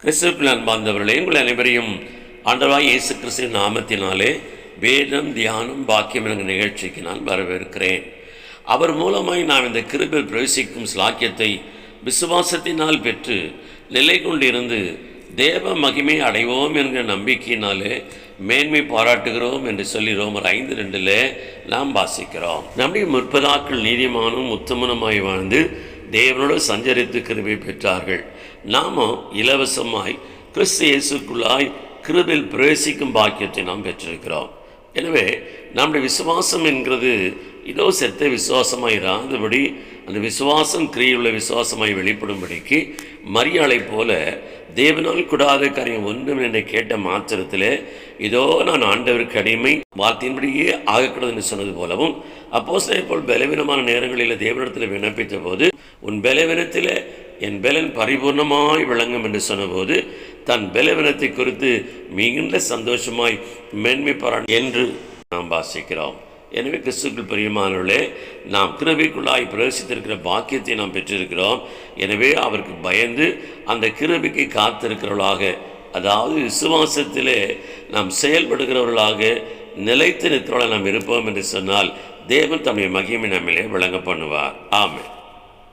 கிறிஸ்துவின் அன்பார்ந்தவர்களே உங்கள் அனைவரையும் ஆண்டவாய் இயேசு கிறிஸ்துவின் நாமத்தினாலே வேதம் தியானம் பாக்கியம் என்கிற நிகழ்ச்சிக்கு நான் வரவேற்கிறேன். அவர் மூலமாய் நாம் இந்த கிருபில் பிரவேசிக்கும் ஸ்லாக்கியத்தை விசுவாசத்தினால் பெற்று நிலை கொண்டிருந்து தேவ மகிமை அடைவோம் என்கிற நம்பிக்கையினாலே மேன்மை பாராட்டுகிறோம் என்று சொல்லி ரோமர் ஐந்து ரெண்டில் நாம் வாசிக்கிறோம். நம்முடைய முற்பதாக்கள் நீதிமானும் உத்தமனமாய் வாழ்ந்து தேவனோடு சஞ்சரித்து கிருபை பெற்றார்கள். நாமும் இலவசமாய் கிறிஸ்து இயேசுக்குள்ளாய் கிருபில் பிரவேசிக்கும் பாக்கியத்தை நாம் பெற்றிருக்கிறோம். எனவே நம்முடைய விசுவாசம் என்கிறது இதோ செத்த விசுவாசமாய் இராதபடி அந்த விசுவாசம் கிரியுள்ள விசுவாசமாய் வெளிப்படும்படிக்கு மரியாளை போல தேவனால் கூடாத காரியம் ஒன்றும் என்னை கேட்ட மாத்திரத்தில் இதோ நான் ஆண்டவருக்கு அடிமை வார்த்தையின்படியே ஆகக்கூடாது என்று சொன்னது போலவும் அப்போ போல் பலவீனமான நேரங்களில் தேவனிடத்தில் விண்ணப்பித்த போது உன் பலவீனத்தில் என் பலன் பரிபூர்ணமாய் விளங்கும் என்று சொன்னபோது தன் பலவீனத்தை குறித்து மிகுந்த சந்தோஷமாய் மேன்மை என்று நாம் வாசிக்கிறோம். எனவே கிறிஸ்துக்கள் பிரியமானவர்களே நாம் கிருபிக்குள்ளாய் பிரவேசித்திருக்கிற பாக்கியத்தை நாம் பெற்றிருக்கிறோம். எனவே அவருக்கு பயந்து அந்த கிருபிக்கு காத்திருக்கிறவர்களாக அதாவது விசுவாசத்திலே நாம் செயல்படுகிறவர்களாக நிலைத்து நிற்கிறவர்களாக நாம் இருப்போம் என்று சொன்னால் தேவன் தம்முடைய மகிமை நம்மிலே விளங்க பண்ணுவார். ஆமென்.